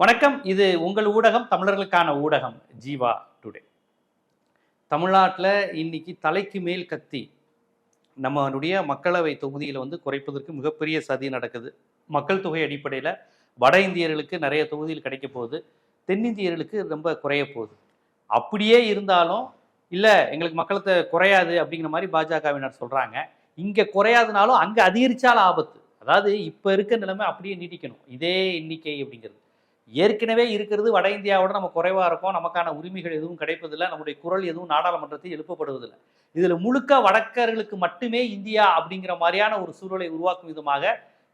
வணக்கம். இது உங்கள் ஊடகம் தமிழர்களுக்கான ஊடகம் ஜீவா டுடே. தமிழ்நாட்டில் இன்னைக்கு தலைக்கு மேல் கத்தி நம்மளுடைய மக்களவை தொகுதியில் வந்து குறைப்பதற்கு மிகப்பெரிய சதி நடக்குது. மக்கள் தொகை அடிப்படையில் வட இந்தியர்களுக்கு நிறைய தொகுதியில் கிடைக்க போகுது. தென்னிந்தியர்களுக்கு ரொம்ப குறைய போகுது. அப்படியே இருந்தாலும் இல்லை எங்களுக்கு மக்களத்தை குறையாது அப்படிங்கிற மாதிரி பாஜகவினர் சொல்கிறாங்க இங்கே குறையாதுனாலும் அங்கே அதிகரித்தாலும் ஆபத்து. அதாவது இப்போ இருக்க நிலைமை அப்படியே நீடிக்கணும். இதே எண்ணிக்கை அப்படிங்கிறது. ஏற்கனவே இருக்கிறது வட இந்தியாவோட நம்ம குறைவாக இருக்கோம். நமக்கான உரிமைகள் எதுவும் கிடைப்பதில்லை. நம்முடைய குரல் எதுவும் நாடாளுமன்றத்தில் எழுப்பப்படுவதில்லை. இதில் முழுக்க வடக்கர்களுக்கு மட்டுமே இந்தியா அப்படிங்கிற மாதிரியான ஒரு சூழலை உருவாக்கும் விதமாக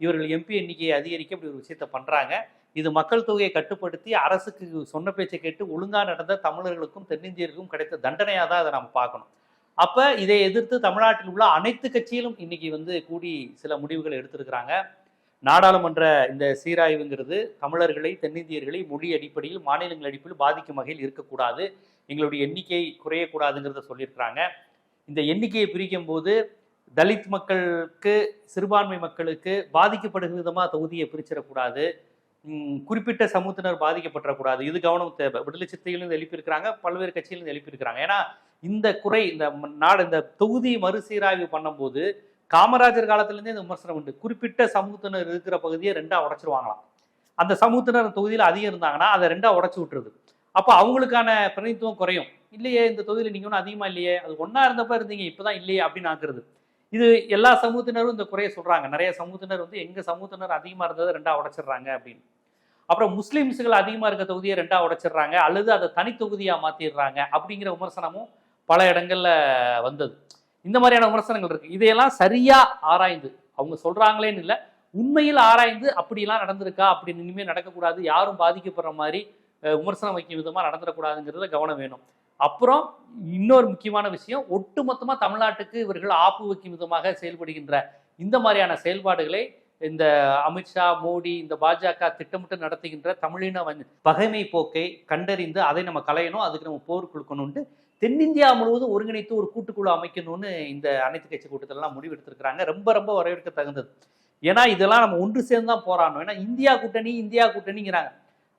இவர்கள் எம்பி எண்ணிக்கையை அதிகரிக்க இப்படி ஒரு விஷயத்தை பண்ணுறாங்க இது மக்கள் தொகையை கட்டுப்படுத்தி அரசுக்கு சொன்ன பேச்சை கேட்டு ஒழுங்காக நடந்த தமிழர்களுக்கும் தென்னிந்தியர்களுக்கும் கிடைத்த தண்டனையாக தான் அதை நம்ம பார்க்கணும். அப்போ இதை எதிர்த்து தமிழ்நாட்டில் உள்ள அனைத்து கட்சியிலும் இன்னைக்கு வந்து கூடி சில முடிவுகள் எடுத்திருக்கிறாங்க. நாடாளுமன்ற இந்த சீராய்வுங்கிறது தமிழர்களை தென்னிந்தியர்களை மொழி அடிப்படையில் மாநிலங்கள் அடிப்படையில் பாதிக்கும் வகையில் இருக்கக்கூடாது. எங்களுடைய எண்ணிக்கை குறையக்கூடாதுங்கிறத சொல்லியிருக்கிறாங்க. இந்த எண்ணிக்கையை பிரிக்கும் போது தலித் மக்களுக்கு சிறுபான்மை மக்களுக்கு பாதிக்கப்படுகிற விதமாக தொகுதியை பிரிச்சிடக்கூடாது. குறிப்பிட்ட சமூகத்தினர் பாதிக்கப்பட்டக்கூடாது இது கவனம் தேவை. விடுதலை சித்தையிலிருந்து எழுப்பியிருக்கிறாங்க பல்வேறு கட்சியிலிருந்து எழுப்பியிருக்கிறாங்க. ஏன்னா இந்த குறை இந்த நாடு இந்த தொகுதி மறுசீராய்வு பண்ணும்போது காமராஜர் காலத்திலேருந்தே இந்த விமர்சனம் உண்டு. குறிப்பிட்ட சமூகத்தினர் இருக்கிற பகுதியை ரெண்டாக உடச்சிருவாங்களாம். அந்த சமூகத்தினர் தொகுதியில் அதிகம் இருந்தாங்கன்னா அதை ரெண்டாக உடச்சி விட்டுருது. அப்போ அவங்களுக்கான பிரதிநிதித்துவம் குறையும். இல்லையே இந்த தொகுதியில் நீங்கள் ஒன்றும் அதிகமாக இல்லையே அது ஒன்றா இருந்தப்ப இருந்தீங்க இப்போ தான் இல்லையே அப்படின்னு ஆக்குறது. இது எல்லா சமூகத்தினரும் இந்த குறையை சொல்கிறாங்க நிறைய சமூகத்தினர் வந்து எங்கள் சமூகத்தினர் அதிகமாக இருந்ததை ரெண்டாக உடச்சிடுறாங்க அப்படின்னு. அப்புறம் முஸ்லீம்ஸுகள் அதிகமாக இருக்க தொகுதியை ரெண்டாக உடைச்சிடுறாங்க அல்லது அதை தனி தொகுதியாக மாற்றிடுறாங்க அப்படிங்கிற விமர்சனமும் பல இடங்களில் வந்தது. இந்த மாதிரியான விமர்சனங்கள் இருக்கு. இதையெல்லாம் சரியா ஆராய்ந்து அவங்க சொல்றாங்களேன்னு இல்லை உண்மையில் ஆராய்ந்து அப்படிலாம் நடந்திருக்கா அப்படி இனிமேல் நடக்கக்கூடாது யாரும் பாதிக்கப்படுற மாதிரி விமர்சனம் வைக்கும் விதமாக நடந்துடக்கூடாதுங்கிறதுல கவனம் வேணும். அப்புறம் இன்னொரு முக்கியமான விஷயம் ஒட்டுமொத்தமாக தமிழ்நாட்டுக்கு இவர்கள் ஆப்பு வைக்கும் விதமாக செயல்படுகின்ற இந்த மாதிரியான செயல்பாடுகளை இந்த அமித்ஷா மோடி இந்த பாஜக திட்டமிட்டு நடத்துகின்ற தமிழின வன்- பகைமை போக்கை கண்டறிந்து அதை நம்ம களையணும் அதுக்கு நம்ம போர் கொடுக்கணும்ட்டு தென்னிந்தியா முழுவதும் ஒருங்கிணைத்து ஒரு கூட்டுக்குழு அமைக்கணும்னு இந்த அனைத்து கட்சி கூட்டத்திலலாம் முடிவெடுத்திருக்கிறாங்க. ரொம்ப ரொம்ப வரவேற்க தகுந்தது ஏன்னா இதெல்லாம் நம்ம ஒன்று சேர்ந்து தான் போராடணும். ஏன்னா இந்தியா கூட்டணி இந்தியா கூட்டணிங்கிறாங்க.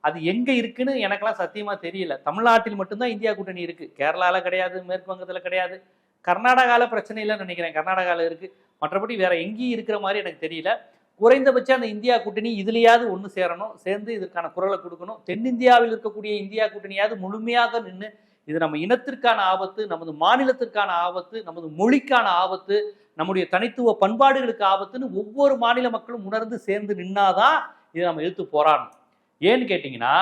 அது எங்கே இருக்குன்னு எனக்கெல்லாம் சத்தியமாக தெரியல. தமிழ்நாட்டில் மட்டும்தான் இந்தியா கூட்டணி இருக்குது கேரளாவில் கிடையாது மேற்கு வங்கத்தில் கிடையாது. கர்நாடகாவில் பிரச்சனை இல்லைன்னு நினைக்கிறேன். கர்நாடகாவில் இருக்குது மற்றபடி வேற எங்கேயும் இருக்கிற மாதிரி எனக்கு தெரியல. குறைந்தபட்சம் அந்த இந்தியா கூட்டணி இதுலையாவது ஒன்று சேரணும். சேர்ந்து இதற்கான குரலை கொடுக்கணும். தென்னிந்தியாவில் இருக்கக்கூடிய இந்தியா கூட்டணியாவது முழுமையாக நின்று இது நம்ம இனத்திற்கான ஆபத்து நமது மாநிலத்திற்கான ஆபத்து நமது மொழிக்கான ஆபத்து நம்முடைய தனித்துவ பண்பாடுகளுக்கு ஆபத்துன்னு ஒவ்வொரு மாநில மக்களும் உணர்ந்து சேர்ந்து நின்னாதான் இதை நம்ம எடுத்து போராடணும். ஏன்னு கேட்டிங்கன்னா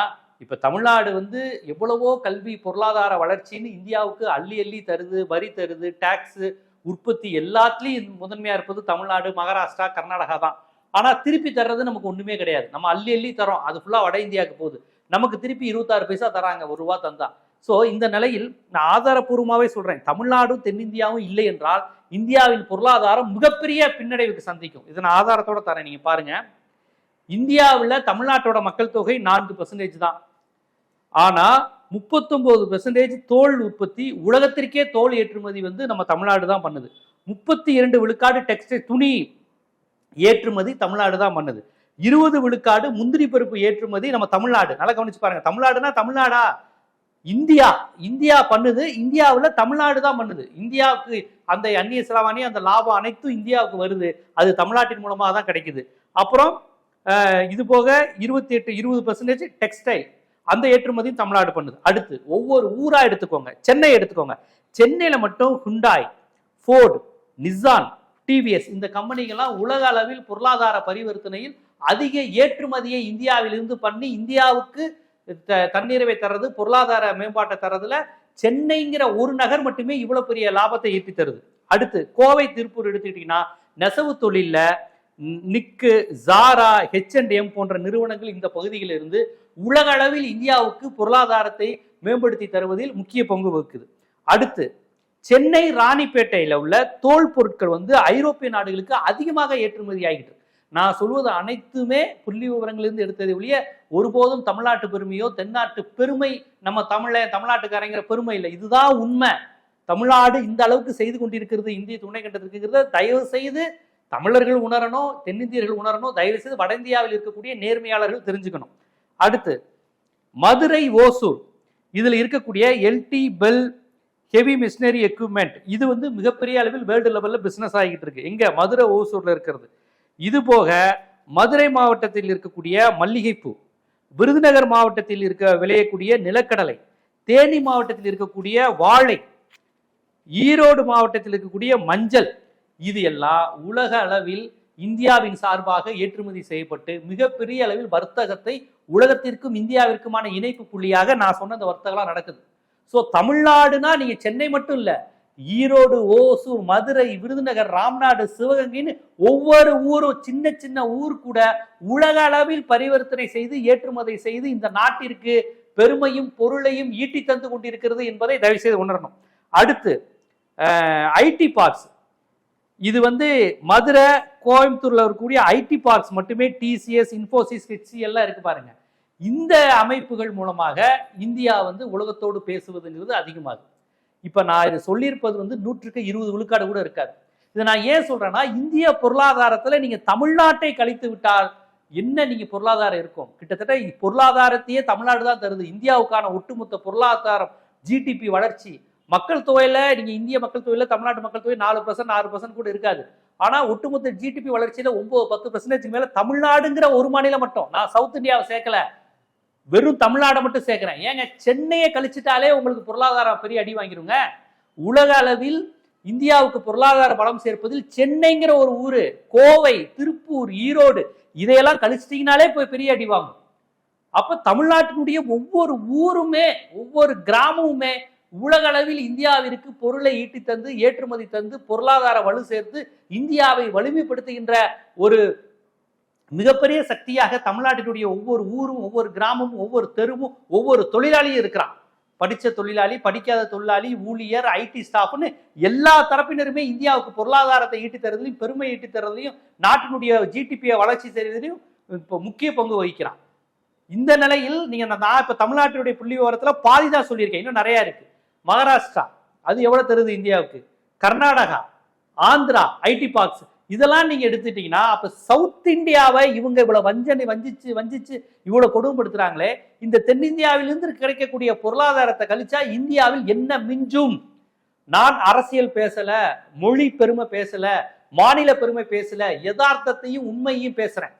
இப்போ தமிழ்நாடு வந்து எவ்வளவோ கல்வி பொருளாதார வளர்ச்சின்னு இந்தியாவுக்கு அள்ளி அள்ளி தருது வரி தருது டேக்ஸு உற்பத்தி எல்லாத்துலேயும் முதன்மையாக இருப்பது தமிழ்நாடு மகாராஷ்டிரா கர்நாடகா தான். ஆனால் திருப்பி தர்றது நமக்கு ஒன்றுமே கிடையாது. நம்ம அள்ளி அள்ளி தரோம் அது ஃபுல்லாக வட இந்தியாவுக்கு போகுது. நமக்கு திருப்பி இருபத்தாறு பைசா தராங்க ஒரு ரூபா தந்தா. ஸோ இந்த நிலையில் நான் ஆதாரப்பூர்வமாகவே சொல்கிறேன் தமிழ்நாடும் தென்னிந்தியாவும் இல்லை என்றால் இந்தியாவின் பொருளாதாரம் மிகப்பெரிய பின்னடைவுக்கு சந்திக்கும். இதை நான் ஆதாரத்தோட தரேன் நீங்கள் பாருங்கள் இந்தியாவில் தமிழ்நாட்டோட மக்கள் தொகை நான்கு பெர்சன்டேஜ் தான். ஆனால் முப்பத்தொம்போது பெர்சன்டேஜ் தோல் உற்பத்தி உலகத்திற்கே தோல் ஏற்றுமதி வந்து நம்ம தமிழ்நாடு தான் பண்ணுது. முப்பத்தி இரண்டு விழுக்காடு டெக்ஸ்டைல் துணி ஏற்றுமதி தமிழ்நாடு தான் பண்ணுது. இருபது விழுக்காடு முந்திரி பருப்பு ஏற்றுமதி நம்ம தமிழ்நாடு. நல்லா கவனிச்சு பாருங்க. தமிழ்நாடுனா தமிழ்நாடா? இந்தியா இந்தியா பண்ணுது இந்தியாவில் தமிழ்நாடு தான் பண்ணுது. இந்தியாவுக்கு அந்த அந்நிய செலாவணி அந்த லாபம் அனைத்தும் இந்தியாவுக்கு வருது. அது தமிழ்நாட்டின் மூலமாக தான் கிடைக்குது. அப்புறம் இது போக இருபத்தி எட்டு இருபது பர்சன்டேஜ் டெக்ஸ்டைல் அந்த ஏற்றுமதியும் தமிழ்நாடு பண்ணுது. அடுத்து ஒவ்வொரு ஊராக எடுத்துக்கோங்க. சென்னை எடுத்துக்கோங்க. சென்னையில் மட்டும் ஹுண்டாய் ஃபோர்டு நிசான் டிவிஎஸ் இந்த கம்பெனிகள்லாம் உலக அளவில் பொருளாதார பரிவர்த்தனையில் அதிக ஏற்றுமதியை இந்தியாவிலிருந்து பண்ணி இந்தியாவுக்கு த- தன்னிறைவை தர்றது பொருளாதார மேம்பாட்டை தர்றதுல சென்னைங்கிற ஒரு நகர் மட்டுமே இவ்வளவு பெரிய லாபத்தை ஈட்டி தருது. அடுத்து கோவை திருப்பூர் எடுத்துக்கிட்டீங்கன்னா நெசவு தொழிலில் நிக்கு ஜாரா ஹெச்என்டிஎம் போன்ற நிறுவனங்கள் இந்த பகுதியில் இருந்து உலக அளவில் இந்தியாவுக்கு பொருளாதாரத்தை மேம்படுத்தி தருவதில் முக்கிய பங்கு வகிக்குது. அடுத்து சென்னை ராணிப்பேட்டையில் உள்ள தோல் பொருட்கள் வந்து ஐரோப்பிய நாடுகளுக்கு அதிகமாக ஏற்றுமதி ஆகிட்டு நான் சொல்வது அனைத்துமே புள்ளி விவரங்களிலிருந்து எடுத்தது ஒழிய ஒருபோதும் தமிழ்நாட்டு பெருமையோ தென்னாட்டு பெருமை நம்ம தமிழ தமிழ்நாட்டுக்காரங்கிற பெருமை இல்லை. இதுதான் உண்மை. தமிழ்நாடு இந்த அளவுக்கு செய்து கொண்டிருக்கிறது இந்திய துணை கண்டத்திற்குங்கிறத தயவு செய்து தமிழர்கள் உணரணும் தென்னிந்தியர்கள் உணரணும் தயவு செய்து வட இந்தியாவில் இருக்கக்கூடிய நேர்மையாளர்கள் தெரிஞ்சுக்கணும். அடுத்து மதுரை ஓசூர். இதில் இருக்கக்கூடிய LT BHEL heavy machinery equipment. இது வந்து மிகப்பெரிய அளவில் வேர்ல்டு லெவலில் பிஸ்னஸ் ஆகிட்டு இருக்கு. எங்க? மதுரை ஓசூர்ல இருக்கிறது. இது போக மதுரை மாவட்டத்தில் இருக்கக்கூடிய மல்லிகைப்பூ விருதுநகர் மாவட்டத்தில் இருக்க விளையக்கூடிய நிலக்கடலை தேனி மாவட்டத்தில் இருக்கக்கூடிய வாழை ஈரோடு மாவட்டத்தில் இருக்கக்கூடிய மஞ்சள் இது எல்லாம் உலக அளவில் இந்தியாவின் சார்பாக ஏற்றுமதி செய்யப்பட்டு மிகப்பெரிய அளவில் வர்த்தகத்தை உலகத்திற்கும் இந்தியாவிற்குமான இணைப்பு புள்ளியாக நான் சொன்ன அந்த வர்த்தகம்லாம் நடக்குது. ஸோ தமிழ்நாடுனா நீங்கள் சென்னை மட்டும் இல்லை ஈரோடு ஓசூர் மதுரை விருதுநகர் ராம்நாடு சிவகங்கைன்னு ஒவ்வொரு ஊரும் சின்ன சின்ன ஊர் கூட உலக அளவில் பரிவர்த்தனை செய்து ஏற்றுமதி செய்து இந்த நாட்டிற்கு பெருமையும் பொருளையும் ஈட்டி தந்து கொண்டிருக்கிறது என்பதை தயவு செய்து உணரணும். அடுத்து ஐடி பார்க்ஸ் இது வந்து மதுரை கோயம்புத்தூர்ல இருக்கக்கூடிய ஐடி பார்க்ஸ் மட்டுமே டிசிஎஸ் இன்ஃபோசிஸ் ஹெச்சி எல்லாம் இருக்கு பாருங்க. இந்த அமைப்புகள் மூலமாக இந்தியா வந்து உலகத்தோடு பேசுவதுங்கிறது அதிகமாகுது. இப்போ நான் இது சொல்லியிருப்பது வந்து நூற்றுக்கு இருபது விழுக்காடு கூட இருக்காது. இதை நான் ஏன் சொல்கிறேன்னா இந்திய பொருளாதாரத்தில் நீங்கள் தமிழ்நாட்டை கழித்து விட்டால் என்ன நீங்கள் பொருளாதாரம் இருக்கும்? கிட்டத்தட்ட பொருளாதாரத்தையே தமிழ்நாடு தான் தருது. இந்தியாவுக்கான ஒட்டுமொத்த பொருளாதாரம் ஜிடிபி வளர்ச்சி. மக்கள் தொகையில் நீங்கள் இந்திய மக்கள் தொகையில் தமிழ்நாட்டு மக்கள் தொகை நாலு பர்சன்ட் ஆறு பர்சன்ட் கூட இருக்காது. ஆனால் ஒட்டுமொத்த ஜிடிபி வளர்ச்சியில் ஒன்பது பத்து பர்சன்டேஜ் மேலே தமிழ்நாடுங்கிற ஒரு மாநிலம் மட்டும். நான் சவுத் இந்தியாவை சேர்க்கல. வெறும் தமிழ்நாடை மட்டும் சேர்க்கிறேன். ஏங்க சென்னையை கழிச்சிட்டாலே உங்களுக்கு பொருளாதாரம் பெரிய அடி வாங்கிருங்க. உலக அளவில் இந்தியாவுக்கு பொருளாதார பலம் சேர்ப்பதில் சென்னைங்கிற ஒரு ஊரு கோவை திருப்பூர் ஈரோடு இதையெல்லாம் கழிச்சிட்டிங்கனாலே போய் பெரிய அடி வாங்கும். அப்ப தமிழ்நாட்டினுடைய ஒவ்வொரு ஊருமே ஒவ்வொரு கிராமமுமே உலக அளவில் இந்தியாவிற்கு பொருளை ஈட்டி தந்து ஏற்றுமதி தந்து பொருளாதார வலு சேர்த்து இந்தியாவை வலிமைப்படுத்துகின்ற ஒரு மிகப்பெரிய சக்தியாக தமிழ்நாட்டினுடைய ஒவ்வொரு ஊரும் ஒவ்வொரு கிராமமும் ஒவ்வொரு தெருவும் ஒவ்வொரு தொழிலாளியும் இருக்கிறான். படித்த தொழிலாளி படிக்காத தொழிலாளி ஊழியர் ஐடி ஸ்டாஃப்னு எல்லா தரப்பினருமே இந்தியாவுக்கு பொருளாதாரத்தை ஈட்டி தரதுலையும் பெருமை ஈட்டி தரதுலையும் நாட்டினுடைய ஜிடிபியை வளர்ச்சி செய்வதிலையும் இப்போ முக்கிய பங்கு வகிக்கிறான். இந்த நிலையில் நீங்கள் நான் இப்போ தமிழ்நாட்டினுடைய புள்ளி விவரத்தில் பாதி தான் சொல்லியிருக்கேன். இன்னும் நிறையா இருக்குது மகாராஷ்டிரா அது எவ்வளோ தருது இந்தியாவுக்கு? கர்நாடகா ஆந்திரா ஐடி பார்க்ஸ் இதெல்லாம் நீங்கள் எடுத்துட்டீங்கன்னா அப்போ சவுத் இந்தியாவை இவங்க இவ்வளோ வஞ்சனை வஞ்சிச்சு வஞ்சிச்சு இவ்வளோ கொடுமைப்படுத்துறாங்களே இந்த தென்னிந்தியாவிலிருந்து கிடைக்கக்கூடிய பொருளாதாரத்தை கழிச்சா இந்தியாவில் என்ன மிஞ்சும்? நான் அரசியல் பேசலை மொழி பெருமை பேசலை மாநில பெருமை பேசலை யதார்த்தத்தையும் உண்மையும் பேசுகிறேன்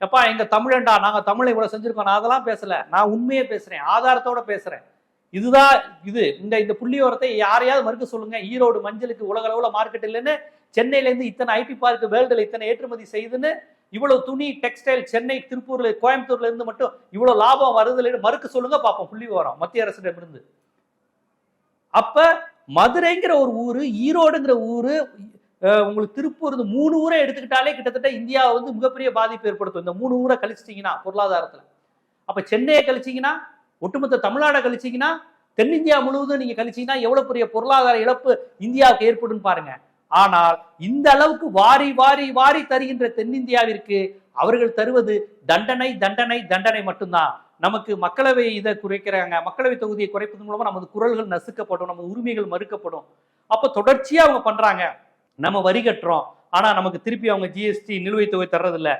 எப்பா எங்கள் தமிழண்டா நாங்கள் தமிழை இவ்வளோ செஞ்சுருக்கோம் நான் அதெல்லாம் பேசலை. நான் உண்மையே பேசுகிறேன் ஆதாரத்தோட பேசுகிறேன் இதுதான் இது இந்த இந்த புள்ளியோரத்தை யாரையாவது மறுக்க சொல்லுங்க. ஈரோடு மஞ்சளுக்கு உலக அளவுல மார்க்கெட் இல்லைன்னு சென்னையில இருந்து இத்தனை ஐடி பார்க் வேர்ல்டுல இத்தனை ஏற்றுமதி செய்துன்னு இவ்வளவு துணி டெக்ஸ்டைல் சென்னை திருப்பூர்ல கோயம்புத்தூர்ல இருந்து மட்டும் இவ்வளவு லாபம் வருதுல மறுக்க சொல்லுங்க பார்ப்போம் புள்ளி விவரம் மத்திய அரசிடமிருந்து அப்ப மதுரைங்கிற ஒரு ஊரு ஈரோடுங்கிற ஊரு உங்களுக்கு திருப்பூர் இந்த மூணு ஊரை எடுத்துக்கிட்டாலே கிட்டத்தட்ட இந்தியாவை வந்து மிகப்பெரிய பாதிப்பு ஏற்படுத்தும். இந்த மூணு ஊரை கழிச்சிட்டீங்கன்னா பொருளாதாரத்துல. அப்ப சென்னையை கழிச்சீங்கன்னா ஒட்டுமொத்த தமிழ்நாடை கழிச்சீங்கன்னா தென்னிந்தியா முழுவதும் நீங்க கழிச்சீங்கன்னா எவ்வளவு பெரிய பொருளாதார இழப்பு இந்தியாவுக்கு ஏற்படும் பாருங்க. ஆனால் இந்த அளவுக்கு வாரி வாரி வாரி தருகின்ற தென்னிந்தியாவிற்கு அவர்கள் தருவது தண்டனை தண்டனை தண்டனை மட்டும்தான். நமக்கு மக்களவை இதை குறைக்கிறாங்க. மக்களவை தொகுதியை குறைப்பது மூலமா நமது குரல்கள் நசுக்கப்படும் நமது உரிமைகள் மறுக்கப்படும். அப்ப தொடர்ச்சியா அவங்க பண்றாங்க. நம்ம வரி கட்டுறோம். ஆனா நமக்கு திருப்பி அவங்க ஜிஎஸ்டி நிலுவைத் தொகை தர்றதில்ல.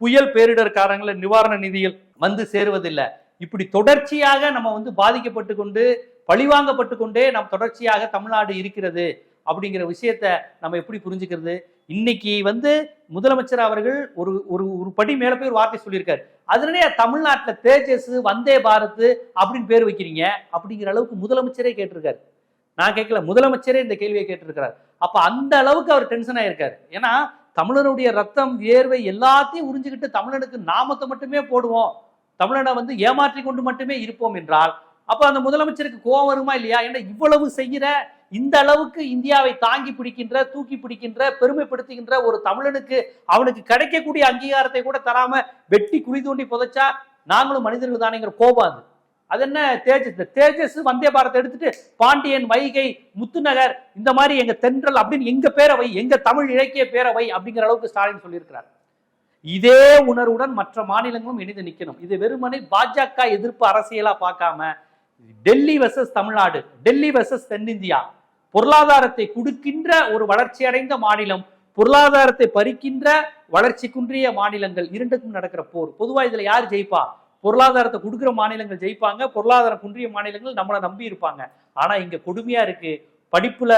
புயல் பேரிடர்காரங்கள நிவாரண நிதியில் வந்து சேருவதில்லை. இப்படி தொடர்ச்சியாக நம்ம வந்து பாதிக்கப்பட்டு கொண்டு பழிவாங்கப்பட்டு கொண்டே நம் தொடர்ச்சியாக தமிழ்நாடு இருக்கிறது அப்படிங்கிற விஷயத்த நம்ம எப்படி புரிஞ்சுக்கிறது? இன்னைக்கு வந்து முதலமைச்சர் அவர்கள் ஒரு ஒரு ஒரு படி மேல போய் ஒரு வார்த்தை சொல்லியிருக்காரு. அதுலனே தமிழ்நாட்டில் தேஜஸ் வந்தே பாரத் அப்படின்னு பேர் வைக்கிறீங்க? அப்படிங்கிற அளவுக்கு முதலமைச்சரே கேட்டிருக்காரு. நான் கேட்கல முதலமைச்சரே இந்த கேள்வியை கேட்டிருக்கிறார். அப்ப அந்த அளவுக்கு அவர் டென்ஷன் ஆயிருக்காரு. ஏன்னா தமிழனுடைய ரத்தம் வியர்வை எல்லாத்தையும் உறிஞ்சுக்கிட்டு தமிழனுக்கு நாமத்தை மட்டுமே போடுவோம். தமிழனை வந்து ஏமாற்றி கொண்டு மட்டுமே இருப்போம் என்றால் அப்ப அந்த முதலமைச்சருக்கு கோபம் வருமா இல்லையா? ஏன்னா இவ்வளவு செய்கிற இந்த அளவுக்கு இந்தியாவை தாங்கி பிடிக்கின்ற தூக்கி பிடிக்கின்ற பெருமைப்படுத்துகின்ற ஒரு தமிழனுக்கு அவனுக்கு கிடைக்கக்கூடிய அங்கீகாரத்தை கூட தராம வெட்டி குழி தோண்டி புதைச்சா நாங்களும் மனிதர்கள் தானேங்கிற கோபம் அது. அது என்ன தேஜஸ்? தேஜஸ் வந்தே பாரத்தை எடுத்துட்டு பாண்டியன் வைகை முத்துநகர் இந்த மாதிரி எங்க தென்றல் அப்படின்னு எங்க பேரவை எங்க தமிழ் இலக்கிய பேரவை அப்படிங்கிற அளவுக்கு ஸ்டாலின் சொல்லியிருக்கிறார். இதே உணர்வுடன் மற்ற மாநிலங்களும் இணைந்து நிற்கணும் இது வெறுமனே பாஜக எதிர்ப்பு அரசியலா பார்க்காம டெல்லி வெர்சஸ் தமிழ்நாடு டெல்லி வெர்சஸ் தென்னிந்தியா பொருளாதாரத்தை கொடுக்கின்ற ஒரு வளர்ச்சி அடைந்த மாநிலம் பொருளாதாரத்தை பறிக்கின்ற வளர்ச்சி குன்றிய மாநிலங்கள் இரண்டுக்கும் நடக்கிற போர். பொதுவாக இதுல யார் ஜெயிப்பா? பொருளாதாரத்தை கொடுக்குற மாநிலங்கள் ஜெயிப்பாங்க பொருளாதாரம் குன்றிய மாநிலங்கள் நம்மளை நம்பி இருப்பாங்க. ஆனா இங்க கொடுமையா இருக்கு. படிப்புல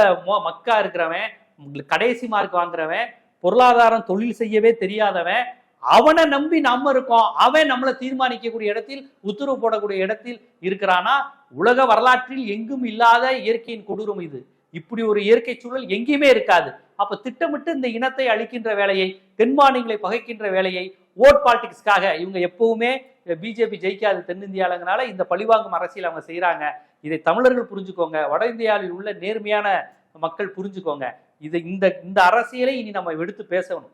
மக்கா இருக்கிறவன் உங்களுக்கு கடைசி மார்க் வாங்குறவன் பொருளாதாரம் தொழில் செய்யவே தெரியாதவன் அவனை நம்பி நம்ம இருக்கோம். அவன் நம்மளை தீர்மானிக்கக்கூடிய இடத்தில் உத்தரவு போடக்கூடிய இடத்தில் இருக்கிறானா? உலக வரலாற்றில் எங்கும் இல்லாத இயற்கையின் கொடூரம் இது. இப்படி ஒரு இயற்கை சூழல் எங்கேயுமே இருக்காது. அப்ப திட்டமிட்டு இந்த இனத்தை அழிக்கின்ற வேலையை தென் மாநிலங்களை பகைக்கின்ற வேலையை ஓட் பாலிடிக்ஸ்க்காக இவங்க எப்பவுமே பிஜேபி ஜெயிக்காது தென்னிந்தியாலங்கனால இந்த பழிவாங்கும் அரசியல் அவங்க செய்கிறாங்க இதை தமிழர்கள் புரிஞ்சுக்கோங்க. வட இந்தியாவில் உள்ள நேர்மையான மக்கள் புரிஞ்சுக்கோங்க. இது இந்த இந்த அரசியலை இனி நம்ம எடுத்து பேசணும்.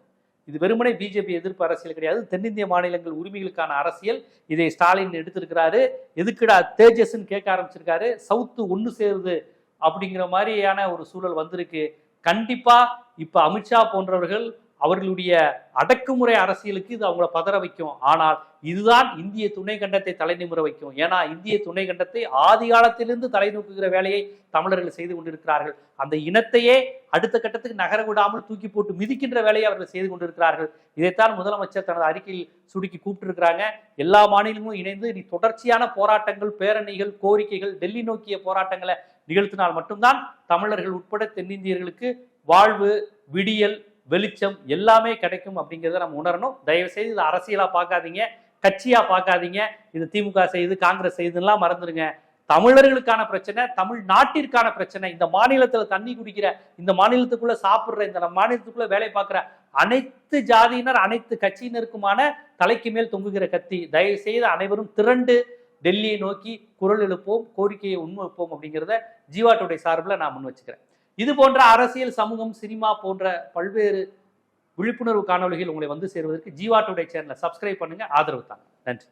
இது வெறுமனே பிஜேபி எதிர்ப்பு அரசியல் கிடையாது. தென்னிந்திய மாநிலங்கள் உரிமைகளுக்கான அரசியல். இதை ஸ்டாலின் எடுத்திருக்கிறாரு. எதுக்குடா தேஜஸ்ன்னு கேட்க ஆரம்பிச்சிருக்காரு. சவுத்து ஒன்று சேருது அப்படிங்கிற மாதிரியான ஒரு சூழல் வந்திருக்கு. கண்டிப்பா இப்ப அமித்ஷா போன்றவர்கள் அவர்களுடைய அடக்குமுறை அரசியலுக்கு இது அவங்கள பதற வைக்கும். ஆனால் இதுதான் இந்திய துணை கண்டத்தை தலைநிமுற வைக்கும். ஏன்னா இந்திய துணை கண்டத்தை ஆதி காலத்திலிருந்து தலைநோக்குகிற வேலையை தமிழர்கள் செய்து கொண்டிருக்கிறார்கள். அந்த இனத்தையே அடுத்த கட்டத்துக்கு நகர விடாமல் தூக்கி போட்டு மிதிக்கின்ற வேலையை அவர்கள் செய்து கொண்டிருக்கிறார்கள். இதைத்தான் முதலமைச்சர் தனது அறிக்கையில் சுடுக்கி கூப்பிட்டிருக்கிறாங்க. எல்லா மாநிலங்களும் இணைந்து நீ தொடர்ச்சியான போராட்டங்கள் பேரணிகள் கோரிக்கைகள் டெல்லி நோக்கிய போராட்டங்களை நிகழ்த்தினால் மட்டும்தான் தமிழர்கள் உட்பட தென்னிந்தியர்களுக்கு வாழ்வு விடியல் வெளிச்சம் எல்லாமே கிடைக்கும் அப்படிங்கிறத நம்ம உணரணும். தயவு செய்து இது அரசியலாக பார்க்காதீங்க. கட்சியாக பார்க்காதீங்க. இது திமுக செய்யுது காங்கிரஸ் செய்யுதுலாம் மறந்துடுங்க தமிழர்களுக்கான பிரச்சனை தமிழ் நாட்டிற்கான பிரச்சனை. இந்த மாநிலத்தில் தண்ணி குடிக்கிற இந்த மாநிலத்துக்குள்ள சாப்பிட்ற இந்த மாநிலத்துக்குள்ள வேலை பார்க்குற அனைத்து ஜாதியினர் அனைத்து கட்சியினருக்குமான தலைக்கு மேல் தொங்குகிற கத்தி. தயவு செய்து அனைவரும் திரண்டு டெல்லியை நோக்கி குரல் எழுப்போம் கோரிக்கையை உண்மைப்போம் அப்படிங்கிறத ஜீவாட்டுடைய சார்பில் நான் முன் வச்சுக்கிறேன். இது போன்ற அரசியல் சமூகம் சினிமா போன்ற பல்வேறு விழிப்புணர்வு காணொளிகள் உங்களை வந்து சேருவதற்கு ஜீவா டுடே சேனலை சப்ஸ்கிரைப் பண்ணுங்க. ஆதரவு தாங்க. நன்றி.